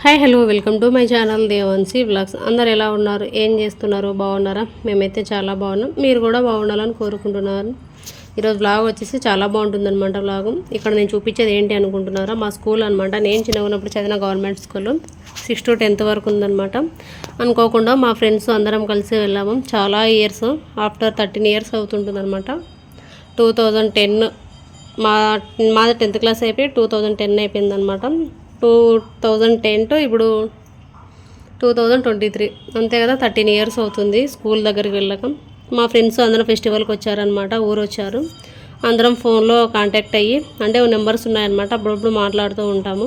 Hi hello welcome to my channel Devansi vlogs అందరు ఎలా ఉన్నారు? ఏం చేస్తున్నారు? బాగున్నారా? మేమైతే చాలా బాగున్నాం. మీరు కూడా బాగుండాలని కోరుకుంటున్నారు ఈరోజు బ్లాగ్ వచ్చేసి చాలా బాగుంటుంది అనమాట బ్లాగ్ ఇక్కడ నేను చూపించేది ఏంటి అనుకుంటున్నారా? మా స్కూల్ అనమాట నేను చిన్నగా ఉన్నప్పుడు చదివిన government school. Six to tenth వరకు ఉందనమాట అనుకోకుండా మా ఫ్రెండ్స్ అందరం కలిసి వెళ్ళాము. చాలా ఇయర్స్ ఆఫ్టర్ థర్టీన్ ఇయర్స్ అవుతుంటుంది అనమాట టూ థౌజండ్ టెన్ మా మాది టెన్త్ క్లాస్ అయిపోయి టూ థౌజండ్ టెన్ అయిపోయిందనమాట టూ థౌజండ్ టెన్ టు ఇప్పుడు టూ థౌజండ్ ట్వంటీ త్రీ. అంతే కదా థర్టీన్ ఇయర్స్ అవుతుంది స్కూల్ దగ్గరికి వెళ్ళక. మా ఫ్రెండ్స్ అందరం ఫెస్టివల్కి వచ్చారనమాట ఊరు వచ్చారు అందరం ఫోన్లో కాంటాక్ట్ అయ్యి అంటే నెంబర్స్ ఉన్నాయన్నమాట అప్పుడప్పుడు మాట్లాడుతూ ఉంటాము.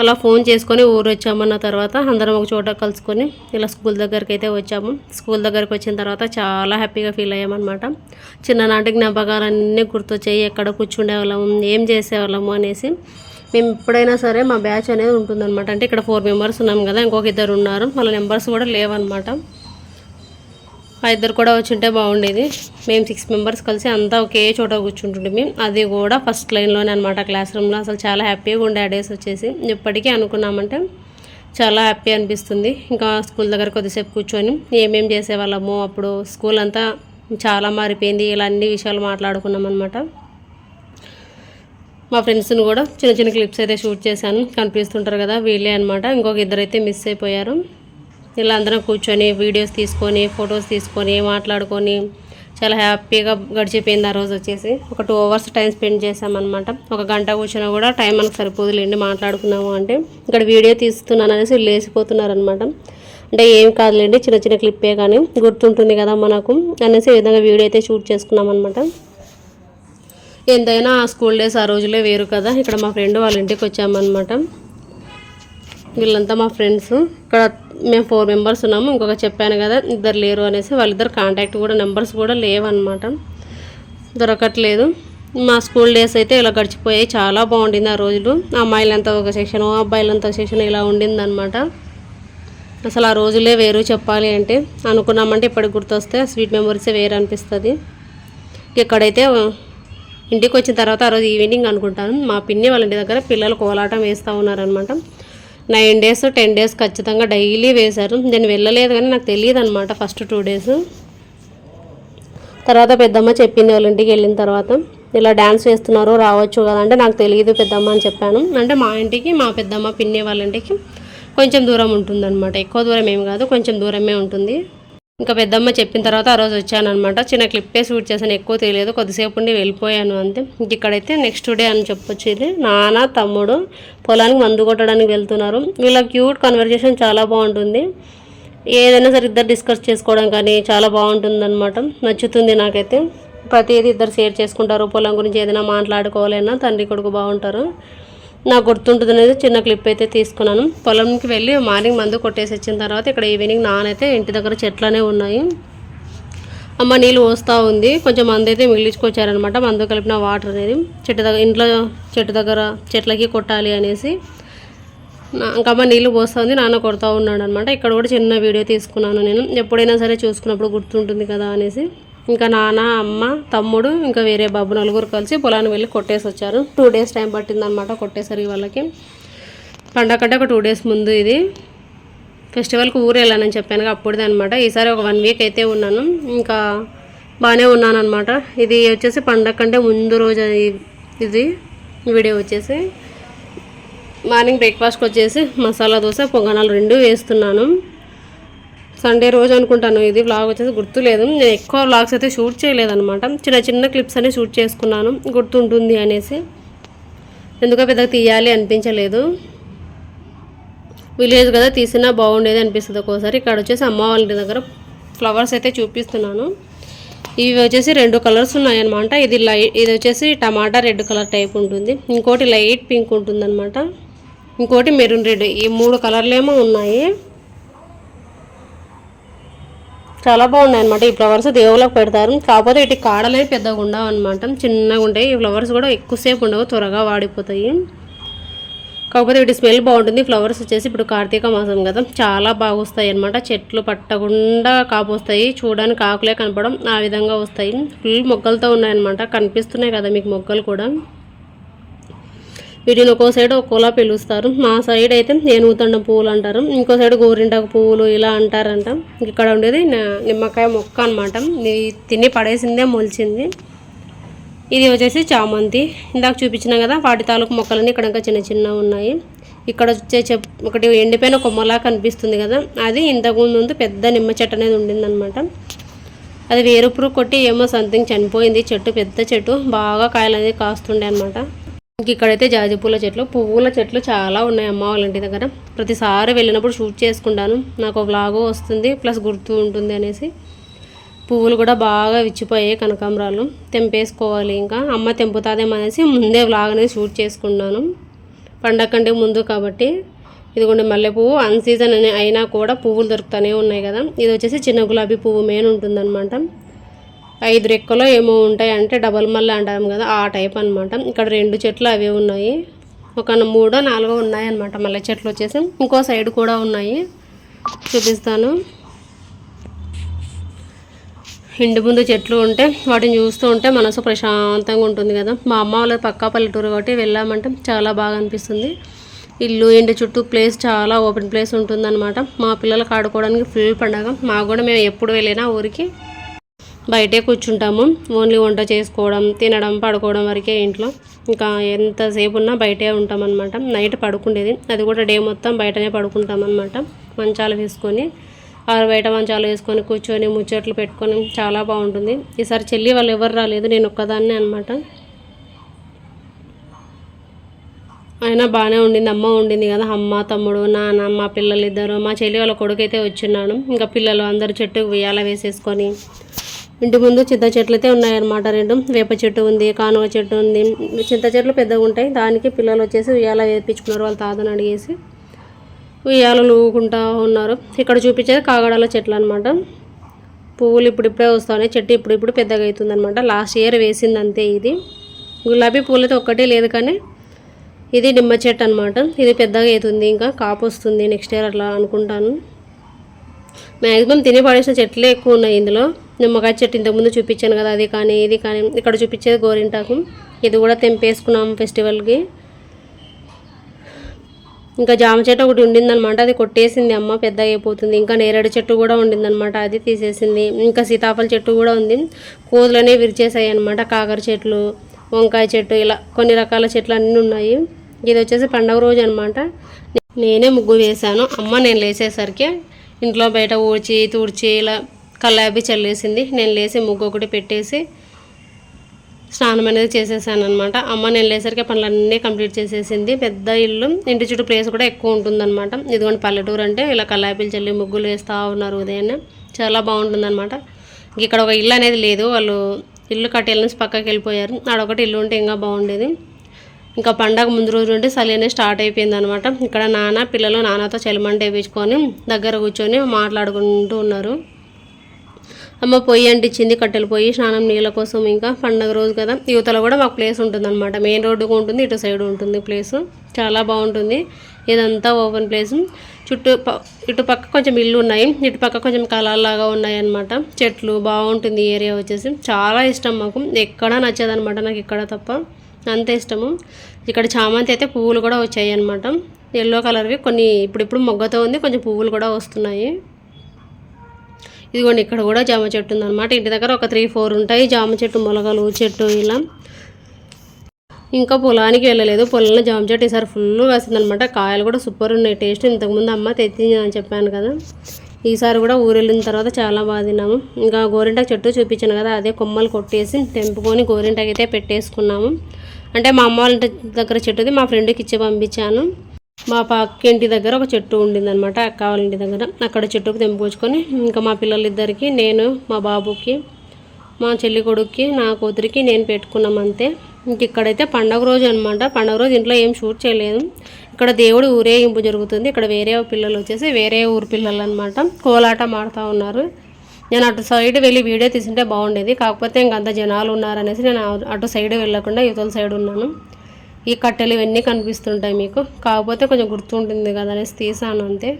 అలా ఫోన్ చేసుకొని ఊరు వచ్చామన్న తర్వాత అందరం ఒక చోట కలుసుకొని ఇలా స్కూల్ దగ్గరికి అయితే వచ్చాము. స్కూల్ దగ్గరికి వచ్చిన తర్వాత చాలా హ్యాపీగా ఫీల్ అయ్యామన్నమాట. చిన్ననాటి జ్ఞాపకాలన్నీ గుర్తొచ్చాయి. ఎక్కడ కూర్చుండేవాళ్ళము ఏం చేసేవాళ్ళము అనేసి. మేము ఎప్పుడైనా సరే మా బ్యాచ్ అనేది ఉంటుందన్నమాట. అంటే ఇక్కడ ఫోర్ మెంబర్స్ ఉన్నాం కదా ఇంకొక ఇద్దరు ఉన్నారు. వాళ్ళ నెంబర్స్ కూడా లేవన్నమాట. ఇద్దరు కూడా వచ్చి ఉంటే బాగుండేది. మేము సిక్స్ మెంబర్స్ కలిసి అంతా ఒకే చోట కూర్చుంటుండే మేము. అది కూడా ఫస్ట్ లైన్లోనే అనమాట క్లాస్ రూమ్లో అసలు చాలా హ్యాపీగా ఉండే ఆ డేస్ వచ్చేసి. ఇప్పటికీ అనుకున్నామంటే చాలా హ్యాపీ అనిపిస్తుంది. ఇంకా స్కూల్ దగ్గర కొద్దిసేపు కూర్చొని ఏమేం చేసేవాళ్ళము అప్పుడు స్కూల్ అంతా చాలా మారిపోయింది. ఇలా అన్ని విషయాలు మాట్లాడుకున్నాం అనమాట మా ఫ్రెండ్స్ని కూడా చిన్న చిన్న క్లిప్స్ అయితే షూట్ చేశాను. కనిపిస్తుంటారు కదా వీళ్ళే అనమాట ఇంకొక ఇద్దరు అయితే మిస్ అయిపోయారు. ఇలా అందరం కూర్చొని వీడియోస్ తీసుకొని ఫొటోస్ తీసుకొని మాట్లాడుకొని చాలా హ్యాపీగా గడిచిపోయింది ఆ రోజు వచ్చేసి. ఒక టూ అవర్స్ టైం స్పెండ్ చేసామన్నమాట ఒక గంట కూర్చున్నా కూడా టైం మనకు సరిపోదులేండి మాట్లాడుకున్నాము అంటే. ఇక్కడ వీడియో తీస్తున్నాను అనేసి లేచిపోతున్నారనమాట అంటే ఏం కాదులేండి చిన్న చిన్న క్లిప్పే కానీ గుర్తుంటుంది కదా మనకు అనేసి విధంగా వీడియో అయితే షూట్ చేసుకున్నాం అనమాట ఎంతైనా ఆ స్కూల్ డేస్ ఆ రోజులే వేరు కదా. ఇక్కడ మా ఫ్రెండ్ వాళ్ళ ఇంటికి వచ్చామన్నమాట. వీళ్ళంతా మా ఫ్రెండ్స్ ఇక్కడ మేము ఫోర్ మెంబర్స్ ఉన్నాము. ఇంకొక చెప్పాను కదా ఇద్దరు లేరు అనేసి వాళ్ళిద్దరు కాంటాక్ట్ కూడా నెంబర్స్ కూడా లేవన్నమాట. దొరకట్లేదు. మా స్కూల్ డేస్ అయితే ఇలా గడిచిపోయాయి. చాలా బాగుండింది ఆ రోజులు. అమ్మాయిలంతా ఒక సెక్షన్ అబ్బాయిలంతా ఒక సెక్షన్ ఇలా ఉండిందనమాట అసలు ఆ రోజులే వేరు చెప్పాలి అంటే. అనుకున్నామంటే ఇప్పటికి గుర్తొస్తే స్వీట్ మెమొరీసే వేరు అనిపిస్తుంది. ఇక్కడైతే ఇంటికి వచ్చిన తర్వాత ఆ రోజు ఈవినింగ్ అనుకుంటాను. మా పిన్ని వాళ్ళ ఇంటి దగ్గర పిల్లలు కోలాటం వేస్తూ ఉన్నారనమాట నైన్ డేస్ టెన్ డేస్ ఖచ్చితంగా డైలీ వేశారు. నేను వెళ్ళలేదు కానీ నాకు తెలియదు అనమాట ఫస్ట్ టూ డేస్. తర్వాత పెద్దమ్మ చెప్పింది వాళ్ళ ఇంటికి వెళ్ళిన తర్వాత ఇలా డ్యాన్స్ వేస్తున్నారు రావచ్చు కదా అంటే నాకు తెలియదు పెద్దమ్మ అని చెప్పాను. అంటే మా ఇంటికి మా పెద్దమ్మ పిన్ని వాళ్ళ ఇంటికి కొంచెం దూరం ఉంటుందన్నమాట. ఎక్కువ దూరం ఏం కాదు కొంచెం దూరమే ఉంటుంది. ఇంకా పెద్దమ్మ చెప్పిన తర్వాత ఆ రోజు వచ్చానమాట చిన్న క్లిప్పే షూట్ చేశాను ఎక్కువ తెలియదు. కొద్దిసేపు ఉండి వెళ్ళిపోయాను అంతే. ఇక్కడైతే నెక్స్ట్ డే అని చెప్పొచ్చు ఇది. నాన్న తమ్ముడు పొలానికి మందు కొట్టడానికి వెళ్తున్నారు. వీళ్ళ క్యూట్ కన్వర్జేషన్ చాలా బాగుంటుంది. ఏదైనా సరే ఇద్దరు డిస్కస్ చేసుకోవడం కానీ చాలా బాగుంటుంది అనమాట నచ్చుతుంది నాకైతే. ప్రతిదీ ఇద్దరు షేర్ చేసుకుంటారు. పొలం గురించి ఏదైనా మాట్లాడుకోవాలన్నా తండ్రి కొడుకు బాగుంటారు. నాకు గుర్తుంటుంది అనేది చిన్న క్లిప్ అయితే తీసుకున్నాను. పొలంకి వెళ్ళి మార్నింగ్ మందు కొట్టేసి వచ్చిన తర్వాత ఇక్కడ ఈవినింగ్ నానైతే ఇంటి దగ్గర చెట్లనే ఉన్నాయి. అమ్మ నీళ్ళు పోస్తూ ఉంది. కొంచెం మందు అయితే మిగిలించుకొచ్చారనమాట. మందు కలిపిన వాటర్ అనేది చెట్టు దగ్గర ఇంట్లో చెట్టు దగ్గర చెట్లకి కొట్టాలి అనేసి ఇంకమ్మ అమ్మ నీళ్ళు పోస్తూ ఉంది. నాన్న కొడుతూ ఉన్నాడు అనమాట ఇక్కడ కూడా చిన్న వీడియో తీసుకున్నాను నేను. ఎప్పుడైనా సరే చూసుకున్నప్పుడు గుర్తుంటుంది కదా అనేసి. ఇంకా నాన్న అమ్మ తమ్ముడు ఇంకా వేరే బాబు నలుగురు కలిసి పొలానికి వెళ్ళి కొట్టేసి వచ్చారు. టూ డేస్ టైం పట్టిందనమాట కొట్టేసరికి వాళ్ళకి. పండగ కంటే ఒక టూ డేస్ ముందు ఇది. ఫెస్టివల్కి ఊరు వెళ్ళానని చెప్పాను కదా, అప్పుడుదే అనమాట ఈసారి ఒక వన్ వీక్ అయితే ఉన్నాను. ఇంకా బాగానే ఉన్నాను అనమాట ఇది వచ్చేసి పండగ కంటే ముందు రోజు ఇది- ఇది వీడియో వచ్చేసి. మార్నింగ్ బ్రేక్ఫాస్ట్కి వచ్చేసి మసాలా దోశ పొంగనాలు రెండు వేస్తున్నాను. సండే రోజు అనుకుంటాను. ఇది వ్లాగ్ వచ్చేసి గుర్తులేదు. నేను ఎక్కువ వ్లాగ్స్ అయితే షూట్ చేయలేదన్నమాట. చిన్న చిన్న క్లిప్స్ అనేవి షూట్ చేసుకున్నాను. గుర్తుంటుంది అనేసి. ఎందుకో పెద్దగా తీయాలి అనిపించలేదు. విలేజ్ కదా తీసినా బాగుండేది అనిపిస్తుంది ఒక్కోసారి. ఇక్కడ వచ్చేసి అమ్మ వాళ్ళ దగ్గర ఫ్లవర్స్ అయితే చూపిస్తున్నాను. ఇవి వచ్చేసి రెండు కలర్స్ ఉన్నాయన్నమాట. ఇది లైట్ ఇది వచ్చేసి టమాటా రెడ్ కలర్ టైప్ ఉంటుంది. ఇంకోటి లైట్ పింక్ ఉంటుందన్నమాట. ఇంకోటి మెరూన్ రెడ్. ఈ మూడు కలర్లేమో ఉన్నాయి. చాలా బాగున్నాయి అనమాట ఈ ఫ్లవర్స్ దేవుళ్ళకి పెడతారు. కాకపోతే ఇటు కాడలే పెద్దగా ఉండవు అనమాట చిన్నగా ఉంటాయి. ఈ ఫ్లవర్స్ కూడా ఎక్కువసేపు ఉండవు. త్వరగా వాడిపోతాయి. కాకపోతే వీటి స్మెల్ బాగుంటుంది. ఫ్లవర్స్ వచ్చేసి ఇప్పుడు కార్తీక మాసం కదా. చాలా బాగా వస్తాయి అనమాట చెట్లు పట్టకుండా కాపొస్తాయి. చూడడానికి ఆకులే కనపడం ఆ విధంగా వస్తాయి. ఫుల్ మొగ్గలతో ఉన్నాయన్నమాట కనిపిస్తున్నాయి కదా మీకు మొగ్గలు కూడా. వీటిని ఒక్కో సైడ్ ఒక్కోలా పిలుస్తారు. మా సైడ్ అయితే ఏనుగుతండ పువ్వులు అంటారు. ఇంకో సైడ్ గోరింటాకు పువ్వులు ఇలా అంటారంట. ఇక్కడ ఉండేది నిమ్మకాయ మొక్క అనమాట తిని పడేసిందే మొలిచింది. ఇది వచ్చేసి చామంతి. ఇందాక చూపించినా కదా వాటి తాలూకు మొక్కలన్నీ ఇక్కడ ఇంకా చిన్న చిన్న ఉన్నాయి. ఇక్కడ వచ్చే చెప్ ఒకటి ఎండిపోయిన కొమ్మలా కనిపిస్తుంది కదా. అది ఇంతకుముందు ముందు పెద్ద నిమ్మ చెట్టు అనేది ఉండిందనమాట అది వేరుపురు కొట్టి ఏమో సంథింగ్ చనిపోయింది. చెట్టు పెద్ద చెట్టు. బాగా కాయలు అనేది కాస్తుండే అనమాట ఇంక ఇక్కడైతే జాజి పూల చెట్లు పువ్వుల చెట్లు చాలా ఉన్నాయి అమ్మ వాళ్ళ ఇంటి దగ్గర. ప్రతిసారి వెళ్ళినప్పుడు షూట్ చేసుకుంటాను. నాకు వ్లాగు వస్తుంది ప్లస్ గుర్తు ఉంటుంది అనేసి. పువ్వులు కూడా బాగా విచ్చిపోయాయి కనకాంబరాలు. తెంపేసుకోవాలి ఇంకా. అమ్మ తెంపుతాదేమో అనేసి ముందే వ్లాగ్ అనేది షూట్ చేసుకున్నాను పండగ కంటే ముందు కాబట్టి. ఇదిగోండి మల్లె పువ్వు అన్ సీజన్ అని అయినా కూడా పువ్వులు దొరుకుతూనే ఉన్నాయి కదా. ఇది వచ్చేసి చిన్న గులాబీ పువ్వు మెయిన్ ఉంటుందన్నమాట. ఐదు రెక్కలో ఏమో ఉంటాయి అంటే డబల్ మల్లె అంటాం కదా ఆ టైప్ అన్నమాట. ఇక్కడ రెండు చెట్లు అవే ఉన్నాయి. ఒక మూడో నాలుగో ఉన్నాయి అన్నమాట. మల్లె చెట్లు వచ్చేసి ఇంకో సైడ్ కూడా ఉన్నాయి. చూపిస్తాను. ఇంటి ముందు చెట్లు ఉంటే వాటిని చూస్తూ ఉంటే మనసు ప్రశాంతంగా ఉంటుంది కదా. మా అమ్మ వాళ్ళ పక్కా పల్లెటూరు కాబట్టి వెళ్ళామంటే చాలా బాగా అనిపిస్తుంది. ఇల్లు ఇంటి చుట్టూ ప్లేస్ చాలా ఓపెన్ ప్లేస్ ఉంటుందన్నమాట. మా పిల్లలకు ఆడుకోవడానికి ఫుల్ పండగ. మాకు కూడా మేము ఎప్పుడు వెళ్ళినా ఊరికి బయటే కూర్చుంటాము. ఓన్లీ వంట చేసుకోవడం తినడం పడుకోవడం వరకే ఇంట్లో. ఇంకా ఎంతసేపు ఉన్నా బయటే ఉంటాం అనమాట నైట్ పడుకుండేది. అది కూడా డే మొత్తం బయటనే పడుకుంటాం అనమాట మంచాలు వేసుకొని ఆరు బయట మంచాలు వేసుకొని కూర్చొని ముచ్చట్లు పెట్టుకొని చాలా బాగుంటుంది. ఈసారి చెల్లి వాళ్ళు ఎవరు రాలేదు నేను ఒక్కదాన్నే అనమాట అయినా బాగానే ఉండింది అమ్మ ఉండింది కదా. అమ్మ తమ్ముడు నాన్న మా పిల్లలు ఇద్దరు మా చెల్లి వాళ్ళ కొడుకు అయితే వచ్చిన్నాడు. ఇంకా పిల్లలు అందరు చెట్టుకు ఉయ్యాల వేసేసుకొని ఇంటి ముందు చింత చెట్లు అయితే ఉన్నాయన్నమాట. రెండు వేప చెట్టు ఉంది కానువ చెట్టు ఉంది. చింత చెట్లు పెద్దగా ఉంటాయి. దానికి పిల్లలు వచ్చేసి ఉయ్యాల వేపించుకున్నారు. వాళ్ళ తాతను అడిగేసి ఉయ్యాలలు ఊగుకుంటా ఉన్నారు. ఇక్కడ చూపించేది కాగడాల చెట్లు అనమాట పువ్వులు ఇప్పుడిప్పుడే వస్తాయి చెట్టు ఇప్పుడిప్పుడు పెద్దగా అవుతుంది అనమాట లాస్ట్ ఇయర్ వేసింది అంతే ఇది. గులాబీ పూలు అయితే ఒక్కటే లేదు కానీ ఇది నిమ్మ చెట్టు అనమాట ఇది పెద్దగా అవుతుంది. ఇంకా కాపు వస్తుంది నెక్స్ట్ ఇయర్ అట్లా అనుకుంటాను. మ్యాక్సిమం తిని పడేసిన చెట్లే ఎక్కువ ఉన్నాయి ఇందులో. నిమ్మకాయ చెట్టు ఇంతకుముందు చూపించాను కదా అది కానీ ఇది కానీ ఇక్కడ చూపించేది గోరింటాకు. ఇది కూడా తెంపేసుకున్నాం ఫెస్టివల్కి. ఇంకా జామ చెట్టు ఒకటి ఉండిందనమాట అది కొట్టేసింది అమ్మ పెద్ద అయిపోతుంది. ఇంకా నేరేడు చెట్టు కూడా ఉండిందనమాట అది తీసేసింది. ఇంకా సీతాఫల చెట్టు కూడా ఉంది. కోతులనే విరిచేసాయి అనమాట కాకర చెట్లు వంకాయ చెట్టు ఇలా కొన్ని రకాల చెట్లు అన్నీ ఉన్నాయి. ఇది వచ్చేసి పండగ రోజు అనమాట నేనే ముగ్గు వేశాను. అమ్మ నేను లేచేసరికి ఇంట్లో బయట ఊడ్చి తుడిచి ఇలా కల్లాబి చల్లేసింది. నేను లేచి ముగ్గు ఒకటి పెట్టేసి స్నానం అనేది చేసేసాను అనమాట అమ్మ నేను లేసరికి పనులన్నీ కంప్లీట్ చేసేసింది. పెద్ద ఇల్లు ఇంటి చుట్టూ ప్లేస్ కూడా ఎక్కువ ఉంటుందన్నమాట. ఇదిగోండి పల్లెటూరు అంటే ఇలా కల్లాపిలు చల్లి ముగ్గులు వేస్తూ ఉన్నారు ఉదయాన్నే. చాలా బాగుంటుందన్నమాట. ఇంక ఇక్కడ ఒక ఇల్లు అనేది లేదు. వాళ్ళు ఇల్లు కట్టేళ్ళని నుంచి పక్కకి వెళ్ళిపోయారు. ఆడొకటి ఇల్లు ఉంటే ఇంకా బాగుండేది. ఇంకా పండగ ముందు రోజు నుండి చలి అనేది స్టార్ట్ అయిపోయింది అనమాట ఇక్కడ నాన్న పిల్లలు నాన్నతో చలిమంట వేయించుకొని దగ్గర కూర్చొని మాట్లాడుకుంటూ ఉన్నారు. అమ్మ పొయ్యి అంటించింది కట్టెలు పొయ్యి స్నానం నీళ్ళ కోసం ఇంకా పండగ రోజు కదా. యువతలో కూడా మాకు ప్లేస్ ఉంటుందన్నమాట. మెయిన్ రోడ్డుకు ఉంటుంది ఇటు సైడ్ ఉంటుంది ప్లేస్ చాలా బాగుంటుంది. ఇదంతా ఓపెన్ ప్లేస్ చుట్టూ ప- ఇటు పక్క కొంచెం ఇల్లు ఉన్నాయి. ఇటు పక్క కొంచెం కళాలాగా ఉన్నాయి అన్నమాట చెట్లు బాగుంటుంది ఏరియా వచ్చేసి. చాలా ఇష్టం మాకు. ఎక్కడ నచ్చదనమాట నాకు ఇక్కడ తప్ప. అంత ఇష్టము. ఇక్కడ చామంతి అయితే పువ్వులు కూడా వచ్చాయి అనమాట ఎల్లో కలర్వి కొన్ని ఇప్పుడిప్పుడు మొగ్గతో ఉంది కొంచెం పువ్వులు కూడా వస్తున్నాయి. ఇదిగోండి ఇక్కడ కూడా జామ చెట్టు ఉందన్నమాట. ఇంటి దగ్గర ఒక త్రీ ఫోర్ ఉంటాయి. జామ చెట్టు మొలకలు చెట్టు ఇలా. ఇంకా పొలానికి వెళ్ళలేదు. పొలంలో జామ చెట్టు ఈసారి ఫుల్ వేసిందనమాట కాయలు కూడా సూపర్ ఉన్నాయి. టేస్ట్ ఇంతకుముందు అమ్మ తెచ్చింది అని చెప్పాను కదా. ఈసారి కూడా ఊరు వెళ్ళిన తర్వాత చాలా బాగా తిన్నాము. ఇంకా గోరింటాకు చెట్టు చూపించాను కదా అదే కొమ్మలు కొట్టేసి తెంపుకొని గోరింటాకు అయితే పెట్టేసుకున్నాము. అంటే మా అమ్మ వాళ్ళ ఇంటి దగ్గర చెట్టుది మా ఫ్రెండ్కి ఇచ్చి పంపించాను. మా పక్కింటి దగ్గర ఒక చెట్టు ఉండిందనమాట అనమాట వాళ్ళ దగ్గర. అక్కడ చెట్టుకు తెంపుకొచ్చుకొని ఇంకా మా పిల్లలిద్దరికి నేను మా బాబుకి మా చెల్లి కొడుక్కి నా కూతురికి నేను పెట్టుకున్నాం అంతే. ఇంక ఇక్కడైతే పండగ రోజు అనమాట పండగ రోజు ఇంట్లో ఏం షూట్ చేయలేదు. ఇక్కడ దేవుడి ఊరేగింపు జరుగుతుంది. ఇక్కడ వేరే పిల్లలు వచ్చేసి వేరే ఊరు పిల్లలు అనమాట కోలాటం ఆడుతూ ఉన్నారు. నేను అటు సైడ్ వెళ్ళి వీడియో తీసుంటే బాగుండేది. కాకపోతే ఇంకంత జనాలు ఉన్నారనేసి నేను అటు- అటు సైడ్ వెళ్ళకుండా యువతల సైడ్ ఉన్నాను. ఈ కట్టెలు ఇవన్నీ కనిపిస్తుంటాయి మీకు. కాకపోతే కొంచెం గుర్తుంటుంది కదా అనేసి తీసాను అంతే.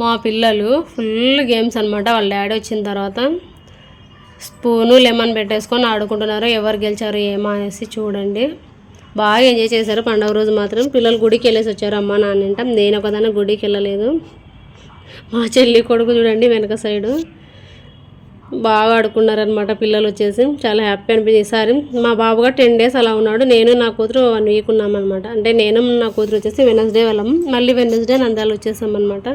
మా పిల్లలు ఫుల్ గేమ్స్ అనమాట వాళ్ళ డాడీ వచ్చిన తర్వాత స్పూను లెమన్ పెట్టేసుకొని ఆడుకుంటున్నారు. ఎవరు గెలిచారు ఏమో అనేసి చూడండి. బాగా ఎంజాయ్ చేశారు. పండగ రోజు మాత్రం పిల్లలు గుడికి వెళ్ళేసి వచ్చారు. అమ్మ నాన్న నేను ఒకదాన్ని గుడికి వెళ్ళలేదు. మా చెల్లి కొడుకు చూడండి వెనక సైడు. బాగా ఆడుకున్నారనమాట పిల్లలు వచ్చేసి. చాలా హ్యాపీ అనిపించింది ఈసారి మా బాబుగా టెన్ డేస్ అలా ఉన్నాడు. నేను నా కూతురు వన్ వీక్ ఉన్నామన్నమాట. అంటే నేను నా కూతురు వచ్చేసి వెనస్డే వెళ్ళాం. మళ్ళీ వెనస్డే నంద్యాల వచ్చేసాం అనమాట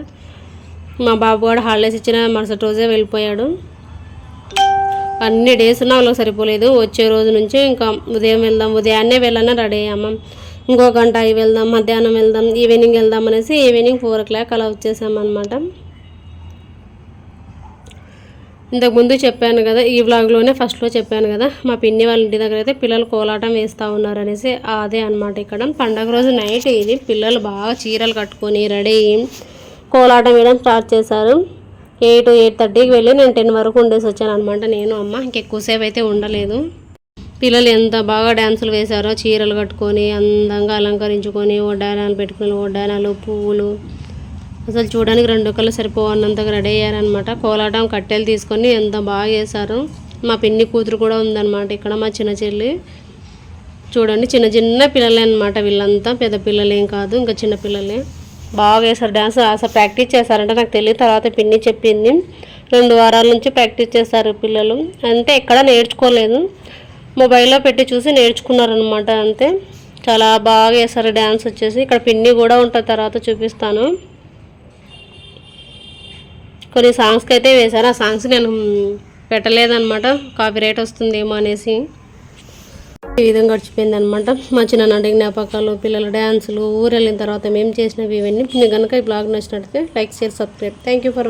మా బాబు కూడా హాలిడేస్ ఇచ్చిన మరుసటి రోజే వెళ్ళిపోయాడు. అన్ని డేస్ ఉన్నా వాళ్ళకి సరిపోలేదు. వచ్చే రోజు నుంచి ఇంకా ఉదయం వెళ్దాం ఉదయాన్నే వెళ్ళాలని రెడీ అయ్యాము ఇంకో గంట అవి వెళ్దాం మధ్యాహ్నం వెళ్దాం ఈవినింగ్ వెళ్దాం అనేసి ఈవినింగ్ ఫోర్ ఓ క్లాక్ అలా వచ్చేసామన్నమాట. అనమాట ఇంతకుముందు చెప్పాను కదా ఈ వ్లాగ్లోనే ఫస్ట్లో చెప్పాను కదా మా పిన్ని వాళ్ళ ఇంటి దగ్గర అయితే పిల్లలు కోలాటం వేస్తూ ఉన్నారు అనేసి అదే అనమాట ఇక్కడ. పండగ రోజు నైట్ ఇది పిల్లలు బాగా చీరలు కట్టుకొని రెడీ అయ్యి కోలాటం వేయడం స్టార్ట్ చేశారు. ఎయిట్ ఎయిట్ థర్టీకి వెళ్ళి నేను టెన్ వరకు ఉండేసి వచ్చాను అనమాట నేను అమ్మ ఇంకెక్కువసేపు అయితే ఉండలేదు. పిల్లలు ఎంత బాగా డ్యాన్సులు వేశారో చీరలు కట్టుకొని అందంగా అలంకరించుకొని వడ్డానాలు పెట్టుకుని వడ్డానాలు పువ్వులు అసలు చూడడానికి రెండు కళ్ళు సరిపోవన్నంతగా రెడీ అయ్యారనమాట కోలాటం కట్టెలు తీసుకొని ఎంత బాగా చేశారు. మా పిన్ని కూతురు కూడా ఉందన్నమాట ఇక్కడ మా చిన్న చెల్లి. చూడండి చిన్న చిన్న పిల్లలే అనమాట వీళ్ళంతా. పెద్ద పిల్లలేం కాదు ఇంకా చిన్న పిల్లలే. బాగా వేశారు డ్యాన్స్ అసలు ప్రాక్టీస్ చేశారంటే నాకు తెలియదు. తర్వాత పిన్ని చెప్పింది రెండు వారాల నుంచి ప్రాక్టీస్ చేస్తారు పిల్లలు. అంటే ఎక్కడ నేర్చుకోలేదు. మొబైల్లో పెట్టి చూసి నేర్చుకున్నారనమాట అంతే. చాలా బాగా వేశారు డ్యాన్స్ వచ్చేసి. ఇక్కడ పిన్ని కూడా ఉంటుంది తర్వాత చూపిస్తాను. కొన్ని సాంగ్స్కి అయితే వేశారు. ఆ సాంగ్స్ నేను పెట్టలేదనమాట కాపీ రైట్ వస్తుందేమో అనేసి. ఈ విధంగా గడిచిపోయింది అనమాట మా చిన్ననాటి జ్ఞాపకాలు పిల్లల డ్యాన్సులు ఊరు వెళ్ళిన తర్వాత మేము చేసినవి ఇవన్నీ. మీకు కనుక ఈ బ్లాగ్ నచ్చినట్లయితే like share subscribe thank you for